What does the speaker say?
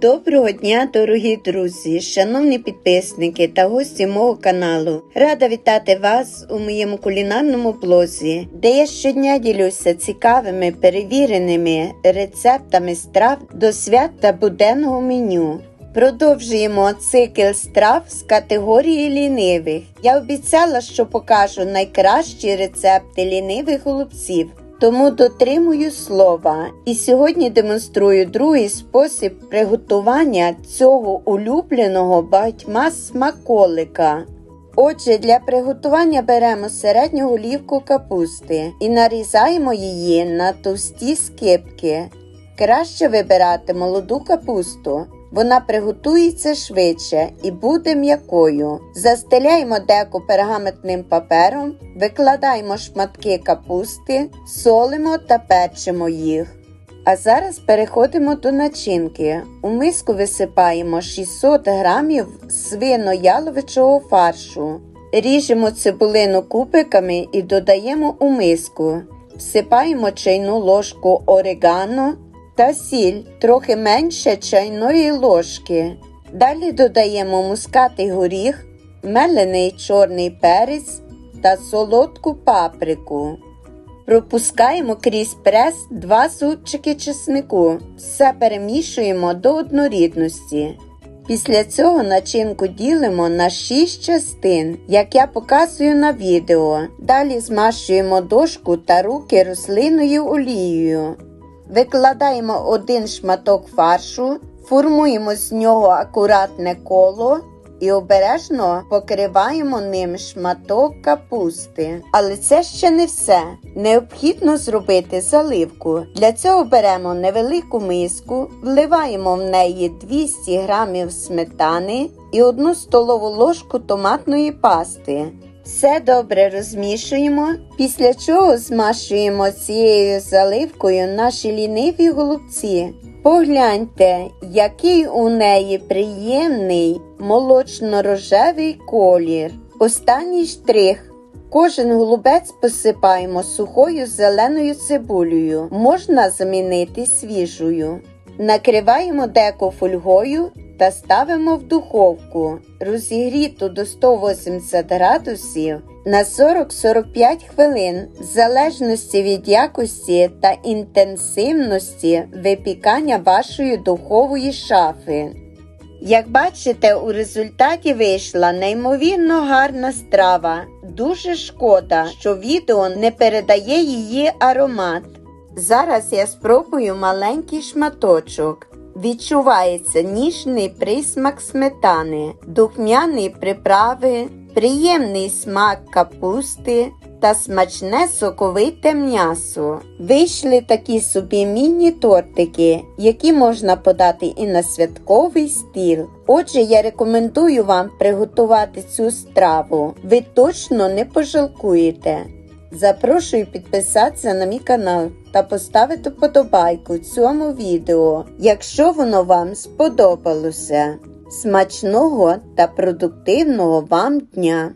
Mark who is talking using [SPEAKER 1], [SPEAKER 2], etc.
[SPEAKER 1] Доброго дня, дорогі друзі, шановні підписники та гості мого каналу. Рада вітати вас у моєму кулінарному блозі, де я щодня ділюся цікавими перевіреними рецептами страв до свят та буденного меню. Продовжуємо цикл страв з категорії лінивих. Я обіцяла, що покажу найкращі рецепти лінивих голубців. Тому дотримую слова і сьогодні демонструю другий спосіб приготування цього улюбленого багатьма смаколика. Отже, для приготування беремо середню голівку капусти і нарізаємо її на товсті скибки. Краще вибирати молоду капусту. Вона приготується швидше і буде м'якою. Застеляємо деко пергаментним папером, викладаємо шматки капусти, солимо та печимо їх. А зараз переходимо до начинки. У миску висипаємо 600 грамів свино-яловичого фаршу. Ріжемо цибулину кубиками і додаємо у миску. Всипаємо чайну ложку орегано та сіль трохи менше чайної ложки. Далі додаємо мускатий горіх, мелений чорний перець та солодку паприку. Пропускаємо крізь прес 2 зубчики чеснику. Все перемішуємо до однорідності. Після цього начинку ділимо на 6 частин, як я показую на відео. Далі змащуємо дошку та руки рослинною олією. Викладаємо один шматок фаршу, формуємо з нього акуратне коло і обережно покриваємо ним шматок капусти. Але це ще не все. Необхідно зробити заливку. Для цього беремо невелику миску, вливаємо в неї 200 г сметани і 1 столову ложку томатної пасти. Все добре розмішуємо, після чого змащуємо цією заливкою наші ліниві голубці. Погляньте, який у неї приємний молочно-рожевий колір. Останній штрих. Кожен голубець посипаємо сухою зеленою цибулею, можна замінити свіжою. Накриваємо деко фольгою та ставимо в духовку, розігріту до 180 градусів на 40-45 хвилин, в залежності від якості та інтенсивності випікання вашої духової шафи. Як бачите, у результаті вийшла неймовірно гарна страва. Дуже шкода, що відео не передає її аромат. Зараз я спробую маленький шматочок. Відчувається ніжний присмак сметани, духмяні приправи, приємний смак капусти та смачне соковите м'ясо. Вийшли такі собі міні-тортики, які можна подати і на святковий стіл. Отже, я рекомендую вам приготувати цю страву. Ви точно не пожалкуєте. Запрошую підписатися на мій канал та поставити вподобайку цьому відео, якщо воно вам сподобалося. Смачного та продуктивного вам дня!